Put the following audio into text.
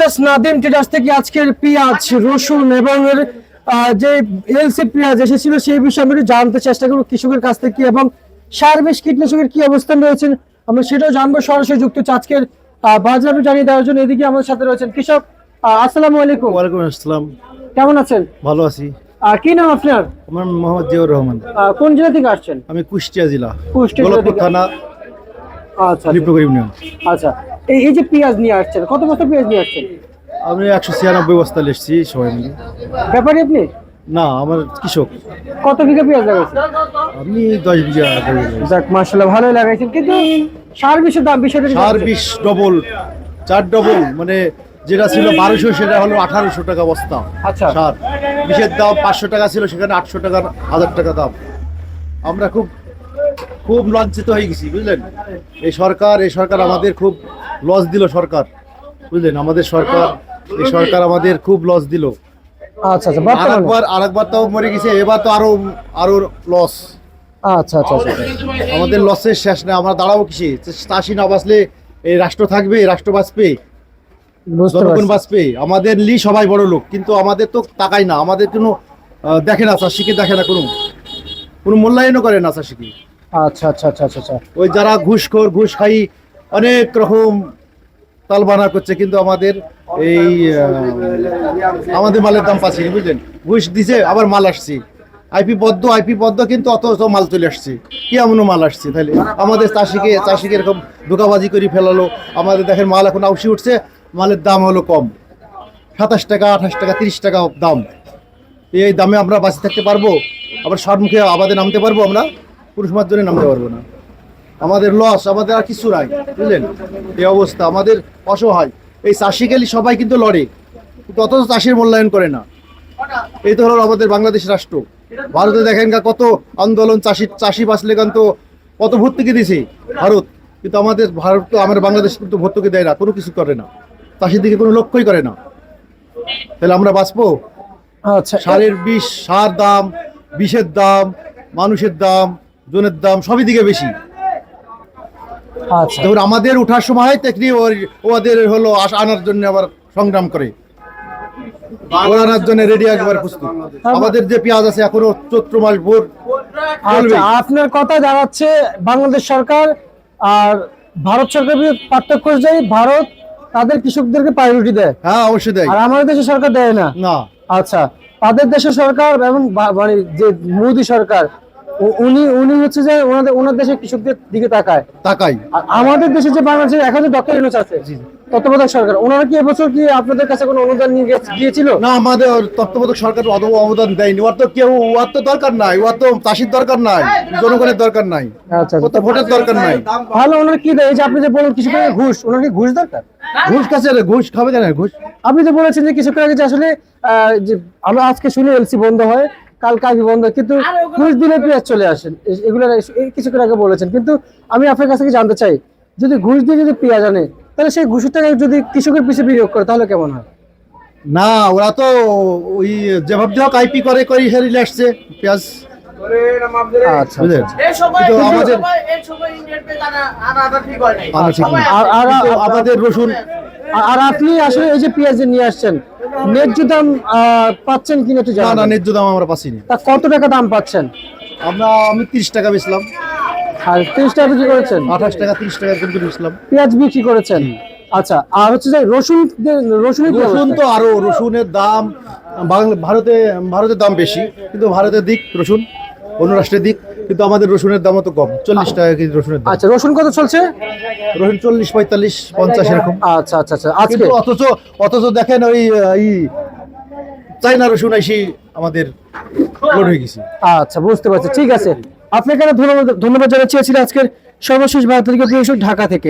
Mrs Nadim traders থেকে আজকের পেঁয়াজ রসুন এবং যে এলসি পেঁয়াজ এসেছিল সেই বিষয়ে আমি জানতে চেষ্টা করব কৃষকের কাছ থেকে এবং সার বিষ কীটনাশকের কি অবস্থান রয়েছে আমরা সেটাও জানব। সরাসরি যুক্ত আজকের আহ, জানিয়ে দেওয়ার জন্য এদিকে আমাদের সাথে রয়েছেন কৃষক। আসসালামু আলাইকুম। ওয়ালাইকুম আসসালাম। কেমন আছেন? ভালো আছি। কি নাম আপনার? আমার মোহাম্মদ জিয়াউর রহমান। কোন জেলা থেকে আসছেন? আমি কুষ্টিয়া জেলা কুষ্টিয়া। থানা আচ্ছা আচ্ছা এই যে পেঁয়াজ নিয়ে আসছেন কত বস্তা পেঁয়াজ নিয়ে আসছেন? আমি একশো ছিয়ানব্বই বস্তা এসেছি সবাই মিলে। ব্যাপারে আপনি? না আমার কৃষক। কত বিঘা পেঁয়াজ লাগাইছেন? আমি দশ বিঘা। যাক মার্শাল্লাহ ভালোই লাগাইছেন। কিন্তু সার বিষের দাম বিষয়টা সার। বিশ ডবল চার ডবল মানে যেটা ছিল বারোশো সেটা হলো আঠারোশো টাকা বস্তা আচ্ছা। সার। বিষের দাম পাঁচশো টাকা ছিল সেখানে আটশো টাকা হাজার টাকা দাম। আমরা খুব খুব লাঞ্ছিত হয়ে গেছি বুঝলেন? এই সরকার এই সরকার আমাদের খুব লস দিল সরকার বুঝলেন? আমাদের সরকার এই সরকার আমাদের খুব লস দিল। আচ্ছা আচ্ছা আরেকবার আরেকবার তো মরে গেছে এবার তো আরও আরও লস। আচ্ছা আমাদের লসের শেষ না আমরা দাঁড়াবো কিসে? চাষি না বাঁচলে এই রাষ্ট্র থাকবে রাষ্ট্র বাঁচবে? বুঝতে জনগণ বাঁচবে? আমাদের লি সবাই বড় লোক কিন্তু আমাদের তো তাকাই না আমাদের কোনো দেখে না চাষিকে দেখে না কোনো কোনো মূল্যায়নও করে না চাষিকে। আচ্ছা আচ্ছা আচ্ছা আচ্ছা আচ্ছা। ওই যারা ঘুষখোর ঘুষ খাই অনেক রকম তালবানা করছে, কিন্তু আমাদের এই আমাদের মালের দাম পাচ্ছি বুঝলেন? ঘুষ দিছে, আবার মাল আসছে। আইপি পদ্ম আইপি পদ্ম কিন্তু অত অত মাল চলে আসছে। কি এমন মাল আসছে তাহলে? আমাদের চাষিকে চাষিকে এরকম ধোকাবাজি করে ফেলালো। আমাদের দেখেন মাল এখন আউসি উঠছে, মালের দাম হলো কম। সাতাশ টাকা, আঠাশ টাকা, তিরিশ টাকা দাম। এই দামে আমরা বাঁচে থাকতে পারব? আবার মুখে আবাদে নামতে পারব আমরা? পুরুষ মাধ্যমে নামতে পারব না। আমাদের লস আমাদের আর কিছু নাই বুঝলেন? এই অবস্থা আমাদের অসহায়। এই চাষি গেলি সবাই কিন্তু লড়ে কিন্তু অথচ চাষির মূল্যায়ন করে না। এই তো হলো আমাদের বাংলাদেশ রাষ্ট্র। ভারতে দেখেন কত আন্দোলন চাষি চাষি বাঁচলে তো কত ভর্তুকি দিছে ভারত। কিন্তু আমাদের ভারত তো আমাদের বাংলাদেশ কিন্তু ভর্তুকি দেয় না কোনো কিছু করে না। চাষির দিকে কোনো লক্ষ্যই করে না। তাহলে আমরা বাঁচবো? আচ্ছা সারের বিষ সার দাম বিষের দাম মানুষের দাম জনের দাম সবই দিকে বেশি। আচ্ছা। আমাদের ওঠার সময় তেমনি ওর- ওদের হলো আনার জন্য আবার সংগ্রাম করে। ওরা জন্য রেডি একবার প্রস্তুত। আমাদের যে পেঁয়াজ আছে এখনও চৈত্র মাস ভোর আচ্ছা আপনার কথা দাঁড়াচ্ছে বাংলাদেশ সরকার আর ভারত সরকার পার্থক্য অনুযায়ী ভারত তাদের কৃষকদেরকে প্রায়োরিটি দেয়। হ্যাঁ অবশ্যই দেয়। আর আমাদের দেশের সরকার দেয় না। না। আচ্ছা তাদের দেশের সরকার এবং মানে যে মোদী সরকার উনি উনি হচ্ছে যে ওনাদের ওনার দেশের কৃষকদের দিকে তাকায়। তাকাই। আর আমাদের দেশে যে এখন যে ডক্টর ইউনুস আছে তত্ত্বাবধায়ক সরকার ওনারা কি এবছর কি আপনাদের কাছে কোনো অনুদান নিয়ে গিয়েছিল? না আমাদের তত্ত্বাবধায়ক সরকার অত অবদান দেয়নি। ওর তো কেউ ওর তো দরকার নাই ওর তো চাষির দরকার নাই জনগণের দরকার নাই। আচ্ছা ওর তো ভোটের দরকার নাই। তাহলে ওনারা কি দেয়? এই যে আপনি যে বলেন কৃষকের ঘুষ ওনার কি ঘুষ দরকার? ঘুষ কাছে ঘুষ খাবে কেন ঘুষ। আপনি তো বলেছেন যে কৃষকের আগে যে আসলে আহ, যে আমরা আজকে শুনে এলসি বন্ধ হয় কালকে আগে বন্ধ কিন্তু ঘুষ দিলে পেঁয়াজ চলে আসেন। এগুলো এই কৃষকের আগে বলেছেন কিন্তু আমি আপনার কাছ থেকে জানতে চাই যদি ঘুষ দিয়ে যদি পেঁয়াজ আনে তাহলে সেই ঘুষের টাকা যদি কৃষকের পিছিয়ে বিনিয়োগ করে তাহলে কেমন হয়? না ওরা তো ওই যেভাবে হোক আইপি করে করে হেরিলে আসছে পেঁয়াজ। আচ্ছা। আর- আর- আমাদের রসুন আর- আর আপনি আসলে এই যে পেঁয়াজ নিয়ে আসছেন ন্যায্য দাম পাচ্ছেন কিনা একটু না না ন্যায্য দাম আমরা পাচ্ছি না। তা কত টাকা দাম পাচ্ছেন? আমরা আমি তিরিশ টাকা বেচলাম। আর তিরিশ টাকা বিক্রি করেছেন? আঠাশ টাকা তিরিশ টাকা কিন্তু বেচলাম। পেঁয়াজ বিক্রি করেছেন? আচ্ছা আর হচ্ছে যে রসুন রসুন রসুন তো আরও রসুনের দাম বাংলা ভারতে ভারতের দাম বেশি কিন্তু ভারতের দিক রসুন অন্য রাষ্ট্রের দিক কিন্তু আমাদের রসুনের দাম তো কম চল্লিশ টাকা কেজি রসুনের দাম। আচ্ছা রসুন কত চলছে? রসুন চল্লিশ পঁয়তাল্লিশ পঞ্চাশ এরকম। আচ্ছা আচ্ছা আচ্ছা আজকে? অথচ অথচ দেখেন ওই চাইনা রসুন আইসি আমাদের লোড হয়ে গেছে। আচ্ছা বুঝতে পারছি ঠিক আছে। আপনাকে ধন্যবাদ ধন্যবাদ জানাচ্ছি আজকের সর্বশেষ ভারত থেকে ঢাকা থেকে।